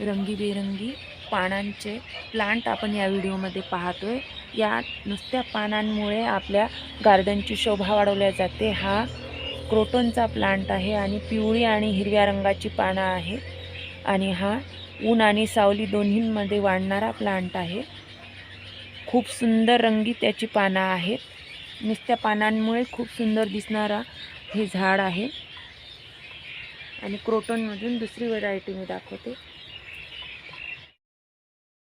रंगीबेरंगी पानांचे प्लांट आपण या व्हिडिओमध्ये पाहतो आहे या नुसत्या पानांमुळे आपल्या गार्डनची शोभा वाढवल्या जाते. हा क्रोटनचा प्लांट आहे आणि पिवळी आणि हिरव्या रंगाची पानं आहे आणि हा ऊन आणि सावली दोन्हींमध्ये वाढणारा प्लांट आहे. खूप सुंदर रंगी त्याची पानं आहेत. नुसत्या पानांमुळे खूप सुंदर दिसणारा हे झाड आहे. आणि क्रोटनमधून दुसरी व्हरायटी मी दाखवते.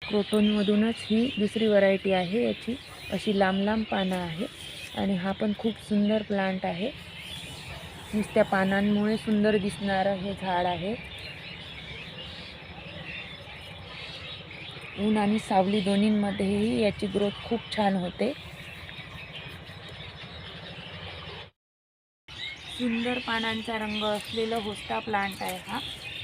क्रोटोनमधूनच ही दुसरी व्हरायटी आहे याची अशी लांब लांब पानं आहे आणि हा पण खूप सुंदर प्लांट आहे. नुसत्या पानांमुळे सुंदर दिसणारं हे झाड आहे. ऊन आणि सावली दोन्हींमध्येही याची ग्रोथ खूप छान होते. सुंदर पानांचा रंग असलेला होस्टा प्लांट आहे हा.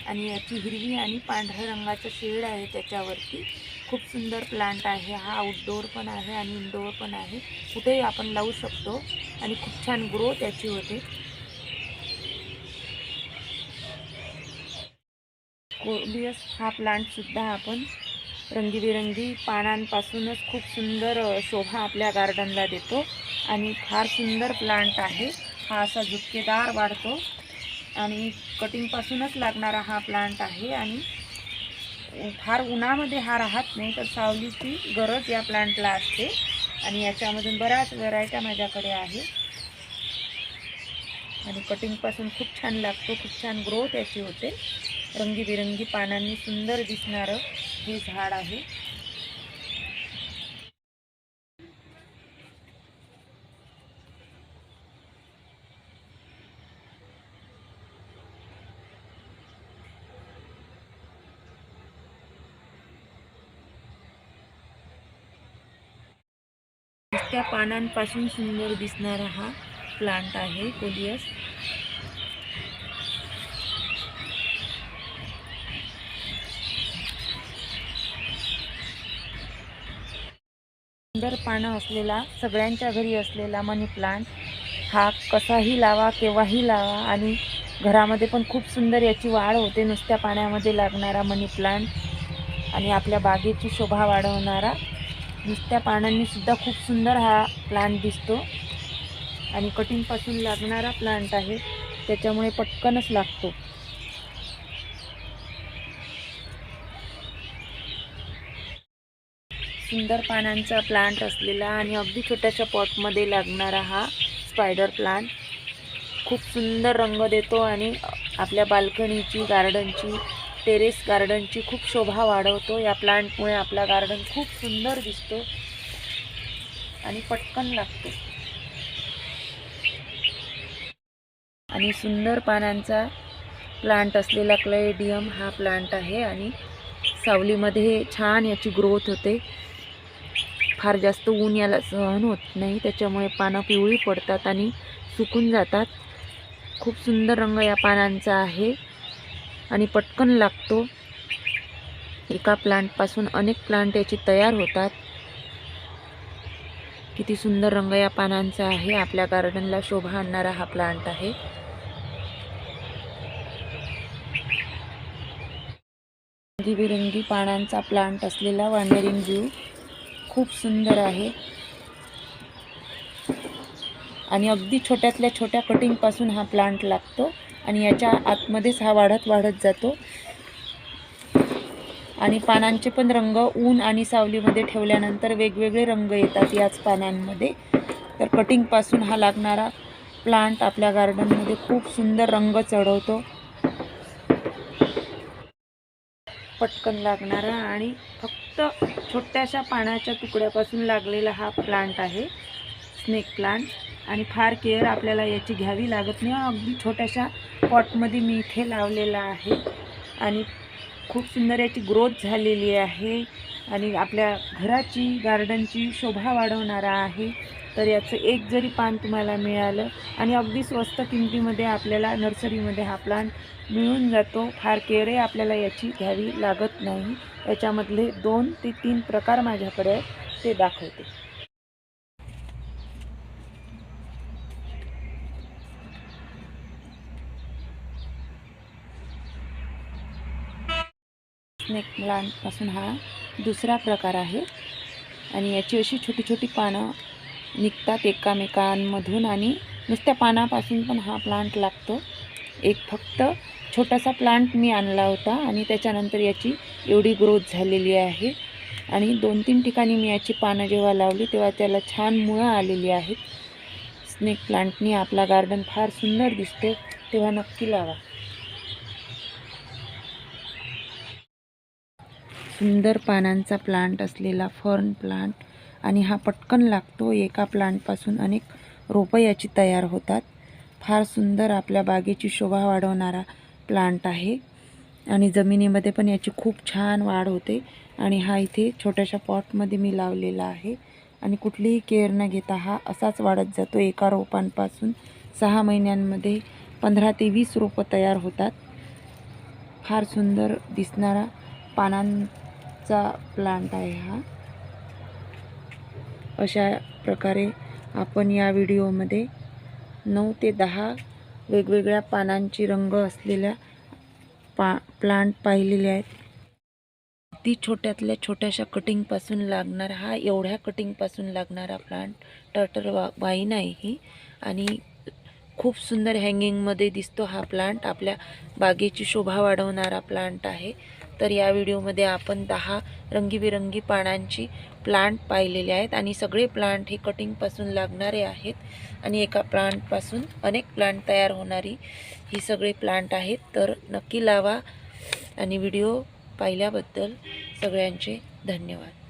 आणि याची हिरवी आणि पांढऱ्या रंगाचं शेड आहे त्याच्यावरती. खूप सुंदर प्लांट आहे. हा आउटडोअर पण आहे आणि इनडोअर पण आहे. कुठेही आपण लावू शकतो आणि खूप छान ग्रो त्याची होते. कोबियस हा प्लांटसुद्धा आपण रंगीबेरंगी पानांपासूनच खूप सुंदर शोभा आपल्या गार्डनला देतो. आणि फार सुंदर प्लांट आहे. हा असा झुपकेदार वाढतो. आणि कटिंगपासूनच लागणारा हा प्लांट आहे आणि फार उन्हामध्ये हा राहत नाही तर सावलीची गरज या प्लांटला असते. आणि याच्यामधून बऱ्याच व्हरायट्या माझ्याकडे आहे. आणि कटिंगपासून खूप छान लागतो खूप छान ग्रोथ याची होते. रंगीबिरंगी पानांनी सुंदर दिसणारं हे झाड आहे. त्या पानांपासून सुंदर दिसणारा हा प्लांट आहे कोलियस. सुंदर पानं असलेला सगळ्यांच्या घरी असलेला मनी प्लांट हा कसाही लावा केव्हाही लावा आणि घरामध्ये पण खूप सुंदर याची वाढ होते नुसत्या पाण्यामध्ये लागणारा मनी प्लांट आणि आपल्या बागेची शोभा वाढवणारा नुसत्या पानांनी सुद्धा खूप सुंदर हा प्लांट दिसतो. आणि कटिंगपासून लागणारा प्लांट आहे त्याच्यामुळे पटकनच लागतो. सुंदर पानांचा प्लांट असलेला आणि अगदी छोट्याशा पॉटमध्ये लागणारा हा स्पायडर प्लांट खूप सुंदर रंग देतो आणि आपल्या बाल्कनीची गार्डनची टेरेस गार्डनची खूप शोभा वाढवतो. या प्लांटमुळे आपला गार्डन खूप सुंदर दिसतो आणि पटकन लागतो. आणि सुंदर पानांचा प्लांट असलेला क्लेडियम हा प्लांट आहे आणि सावलीमध्ये छान याची ग्रोथ होते. फार जास्त ऊन याला सहन होत नाही त्याच्यामुळे पानं पिवळी पडतात आणि सुकून जातात. खूप सुंदर रंग या पानांचा आहे. आणि पटकन लागतो. एका प्लांटपासून अनेक प्लांट याची तयार होतात. किती सुंदर रंग या पानांचा आहे. आपल्या गार्डनला शोभा आणणारा हा प्लांट आहे. रंगीबिरंगी पानांचा प्लांट असलेला वांडरिंग जीव खूप सुंदर आहे. आणि अगदी छोट्यातल्या छोट्या कटिंगपासून हा प्लांट लागतो. आणि याच्या आतमध्येच हा वाढत वाढत जातो. आणि पानांचे पण रंग ऊन आणि सावलीमध्ये ठेवल्यानंतर वेगवेगळे रंग येतात याच पानांमध्ये. तर कटिंगपासून हा लागणारा प्लांट आपल्या गार्डनमध्ये खूप सुंदर रंग चढवतो. पटकन लागणारा आणि फक्त छोट्याशा पानाच्या तुकड्यापासून लागलेला हा प्लांट आहे. स्नेक प्लांट आणि फार केअर आपल्याला याची घ्यावी लागत नाही. अगदी छोट्याशा पॉटमध्ये मी इथे लावलेला आहे. आणि खूप सुंदर याची ग्रोथ झालेली आहे. आणि आपल्या घराची गार्डनची शोभा वाढवणारा आहे. तर याचं एक जरी पान तुम्हाला मिळालं आणि अगदी स्वस्त किमतीमध्ये आपल्याला नर्सरीमध्ये हा प्लांट मिळून जातो फार केअरही आपल्याला याची घ्यावी लागत नाही. याच्यामधले दोन ते तीन प्रकार माझ्याकडे आहेत ते दाखवते. स्नेक प्लांटपासून हा दुसरा प्रकार आहे. आणि याची अशी छोटी छोटी पानं निघतात एकामेकांमधून आणि नुसत्या पानापासून पण हा प्लांट लागतो. एक फक्त छोटासा प्लांट मी आणला होता आणि त्याच्यानंतर याची एवढी ग्रोथ झालेली आहे. आणि दोन तीन ठिकाणी मी याची पानं जेव्हा लावली तेव्हा त्याला छान मुळं आलेली आहेत. स्नेक प्लांटनी आपला गार्डन फार सुंदर दिसते. तेव्हा नक्की लावा. सुंदर पानांचा प्लांट असलेला फर्न प्लांट आणि हा पटकन लागतो. एका प्लांटपासून अनेक रोपं याची तयार होतात. फार सुंदर आपल्या बागेची शोभा वाढवणारा प्लांट आहे. आणि जमिनीमध्ये पण याची खूप छान वाढ होते. आणि हा इथे छोट्याशा पॉटमध्ये मी लावलेला आहे. आणि कुठलीही केअर न घेता हा असाच वाढत जातो. एका रोपांपासून सहा महिन्यांमध्ये पंधरा ते वीस रोपं तयार होतात. फार सुंदर दिसणारा पानां चा प्लांट आहे हा. अशा प्रकारे आपण या व्हिडिओमध्ये नऊ ते दहा वेगवेगळ्या पानांची रंग असलेल्या पा प्लांट पाहिलेले आहेत. ती छोट्यातल्या छोट्याशा कटिंगपासून लागणारा हा एवढ्या कटिंगपासून लागणारा प्लांट टर्टर वा वाईन आहे ही आणि खूप सुंदर हँगिंगमध्ये दिसतो हा प्लांट आपल्या बागेची शोभा वाढवणारा प्लांट आहे. तर या व्हिडिओमध्ये आपण दहा रंगीबेरंगी पानांची प्लांट पाहिलेले आहेत आणि सगळे प्लांट हे कटिंगपासून लागणारे आहेत. आणि एका प्लांटपासून अनेक प्लांट तयार होणारी ही सगळे प्लांट आहेत. तर नक्की लावा. आणि व्हिडिओ पाहिल्याबद्दल सगळ्यांचे धन्यवाद.